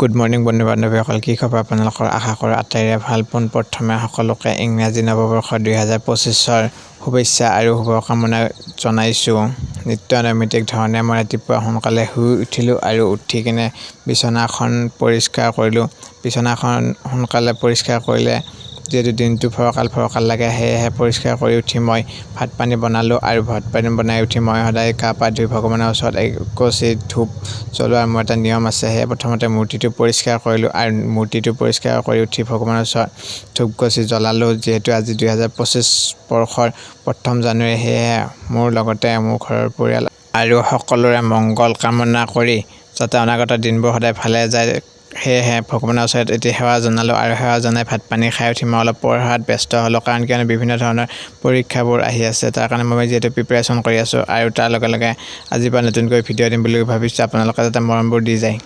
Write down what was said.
Good morning বন্ধু বান্ধৱীসকল কি খবৰ? আপোনালোকৰ আশা কৰোঁ আটাইৰে ভালো। পোন প্ৰথমে সকলোকে ইংৰাজী নৱবৰ্ষ দুহেজাৰ পঁচিছৰ শুভেচ্ছা আৰু শুভকামনা জনাইছোঁ। নিত্য নৈমিত্তিক ধৰণে মই ৰাতিপুৱা সোনকালে শুই উঠিলোঁ আৰু উঠি কিনে বিচনাখন পৰিষ্কাৰ কৰিলোঁ। বিচনাখন সোনকালে পৰিষ্কাৰ কৰিলে যিহেতু দিনটো ফৰকাল ফৰকাল লাগে সেয়েহে পৰিষ্কাৰ কৰি উঠি মই ভাত পানী বনালোঁ আৰু ভাত পানী বনাই উঠি মই সদায় গা পা ধুই ভগৱানৰ ওচৰত এগছি ধূপ জ্বলোৱাৰ মোৰ এটা নিয়ম আছে সেয়ে প্ৰথমতে মূৰ্তিটো পৰিষ্কাৰ কৰিলোঁ আৰু মূৰ্তিটো পৰিষ্কাৰ কৰি উঠি ভগৱানৰ ওচৰত ধূপগছি জ্বলালোঁ। যিহেতু আজি দুহেজাৰ পঁচিছ বৰ্ষৰ প্ৰথম জানুৱাৰী সেয়েহে মোৰ লগতে মোৰ ঘৰৰ পৰিয়াল আৰু সকলোৰে মংগল কামনা কৰি যাতে অনাগত দিনবোৰ সদায় ভালে যায় সেয়েহে ভগৱানৰ ওচৰত এটি সেৱা জনালোঁ আৰু সেৱা জনাই ভাত পানী খাই উঠি মই অলপ পঢ়াত ব্যস্ত হ'লোঁ কাৰণ কিয়নো বিভিন্ন ধৰণৰ পৰীক্ষাবোৰ আহি আছে। তাৰ কাৰণে মই যিহেতু প্ৰিপেৰেশ্যন কৰি আছোঁ আৰু তাৰ লগে লগে আজিৰ পৰা নতুনকৈ ভিডিঅ' দিম বুলি ভাবিছোঁ আপোনালোকে যাতে মৰমবোৰ দি যায়।